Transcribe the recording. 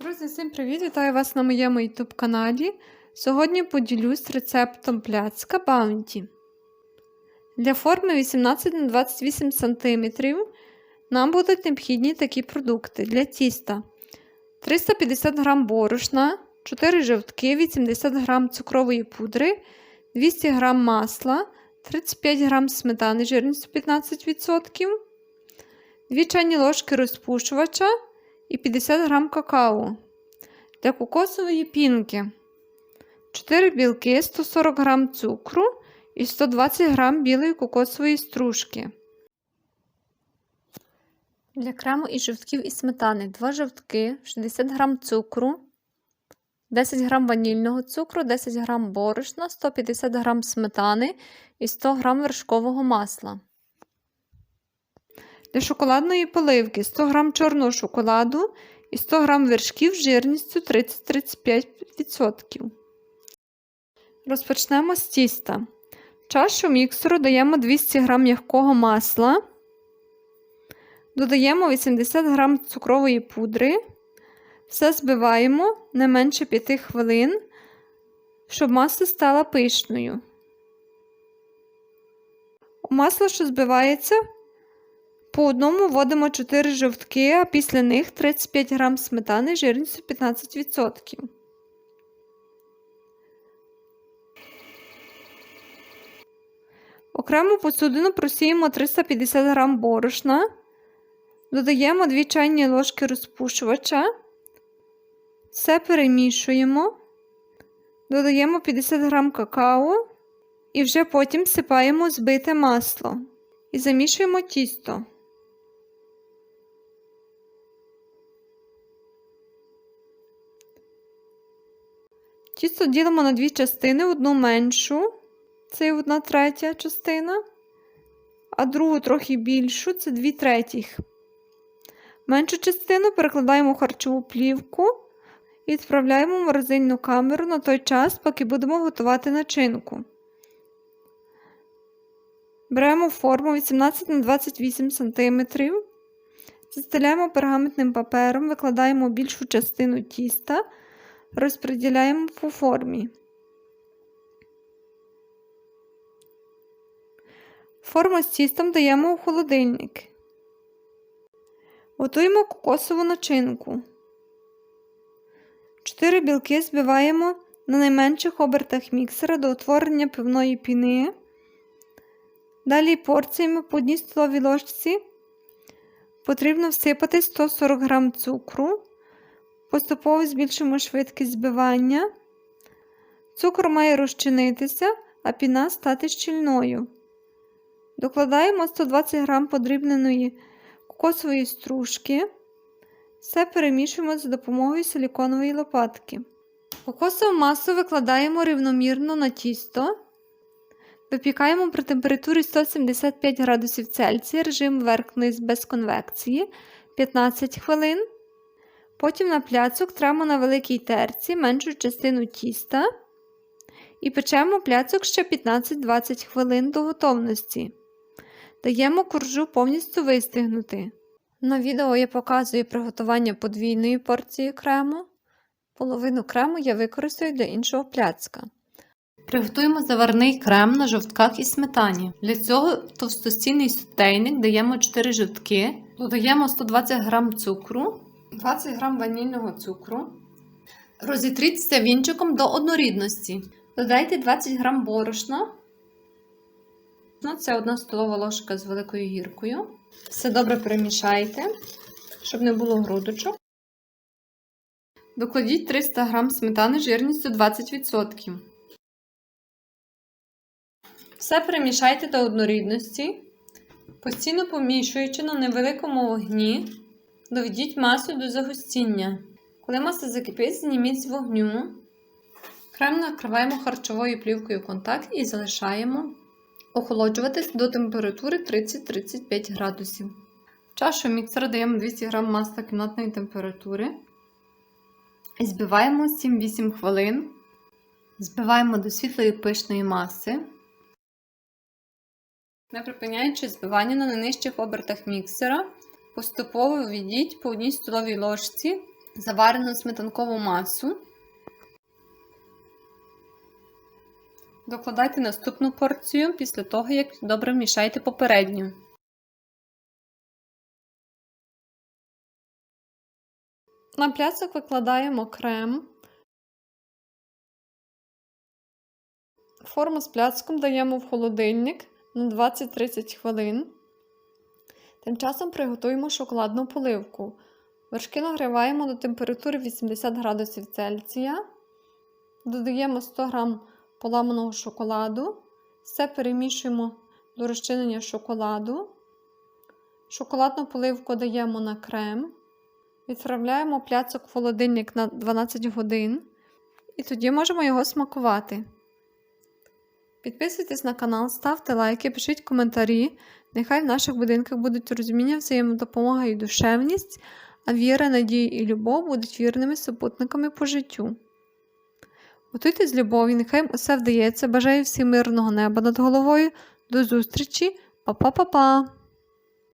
Друзі, всім привіт! Вітаю вас на моєму YouTube каналі. Сьогодні поділюсь рецептом пляцка Bounty. Для форми 18 на 28 см нам будуть необхідні такі продукти для тіста: 350 г борошна, 4 жовтки, 80 г цукрової пудри, 200 г масла, 35 г сметани жирністю 15%, 2 чайні ложки розпушувача і 50 г какао. Для кокосової пінки 4 білки, 140 г цукру і 120 г білої кокосової стружки. Для крему із жовтків і сметани 2 жовтки, 60 г цукру, 10 г ванільного цукру, 10 г борошна, 150 г сметани і 100 г вершкового масла. Для шоколадної поливки 100 г чорного шоколаду і 100 г вершків жирністю 30-35%. Розпочнемо з тіста. В чашу міксеру даємо 200 г м'якого масла, додаємо 80 г цукрової пудри, все збиваємо не менше 5 хвилин, щоб маса стала пишною. У масло, що збивається, по одному вводимо 4 жовтки, а після них 35 г сметани жирністю 15%. Окрему посудину просіємо 350 г борошна, додаємо 2 чайні ложки розпушувача, все перемішуємо, додаємо 50 г какао. І вже потім всипаємо збите масло. І замішуємо тісто. Тісто ділимо на дві частини, одну меншу, це одна третя частина, а другу трохи більшу це дві третіх. Меншу частину перекладаємо в харчову плівку і відправляємо в морозильну камеру на той час, поки будемо готувати начинку. Беремо форму 18 на 28 см, застеляємо пергаментним папером, викладаємо більшу частину тіста, розподіляємо по формі. Форму з тістом даємо у холодильник. Готуємо кокосову начинку. 4 білки збиваємо на найменших обертах міксера до утворення пивної піни. Далі порціями по одній столовій ложці потрібно всипати 140 г цукру. Поступово збільшимо швидкість збивання. Цукор має розчинитися, а піна стати щільною. Докладаємо 120 г подрібненої кокосової стружки. Все перемішуємо за допомогою силіконової лопатки. Кокосову масу викладаємо рівномірно на тісто. Випікаємо при температурі 175 градусів Цельсія режим верх-низ без конвекції 15 хвилин. Потім на пляцок тремо на великій терці меншу частину тіста і печемо пляцок ще 15-20 хвилин до готовності. Даємо коржу повністю вистигнути. На відео я показую приготування подвійної порції крему. Половину крему я використаю для іншого пляцка. Приготуємо заварний крем на жовтках і сметані. Для цього товстостійний сотейник даємо 4 жовтки, додаємо 120 г цукру, 20 г ванільного цукру. Розітріться вінчиком до однорідності. Додайте 20 г борошна. Ну, Це одна столова ложка з великою гіркою. Все добре перемішайте, щоб не було грудочок. Докладіть 300 г сметани жирністю 20%. Все перемішайте до однорідності, постійно помішуючи на невеликому вогні, доведіть масу до загустіння. Коли маса закипить, зніміть з вогню. Крем накриваємо харчовою плівкою контакт і залишаємо охолоджуватись до температури 30-35 градусів. В чашу міксера даємо 200 г масла кімнатної температури. І збиваємо 7-8 хвилин. Збиваємо до світлої пишної маси. Не припиняючи збивання на найнижчих обертах міксера, поступово введіть по одній столовій ложці заварену сметанкову масу. Докладайте наступну порцію після того, як добре вмішаєте попередню. На пляцок викладаємо крем. Форму з пляцком даємо в холодильник на 20-30 хвилин. Тим часом приготуємо шоколадну поливку. Вершки нагріваємо до температури 80 градусів Цельсія. Додаємо 100 г поламаного шоколаду. Все перемішуємо до розчинення шоколаду. Шоколадну поливку даємо на крем. Відправляємо пляцок в холодильник на 12 годин. І тоді можемо його смакувати. Підписуйтесь на канал, ставте лайки, пишіть коментарі. Нехай в наших будинках будуть розуміння, взаємодопомога і душевність, а віра, надія і любов будуть вірними супутниками по життю. Готуйте з любов'ю, нехай усе вдається. Бажаю всім мирного неба над головою. До зустрічі, Па-па-па-па!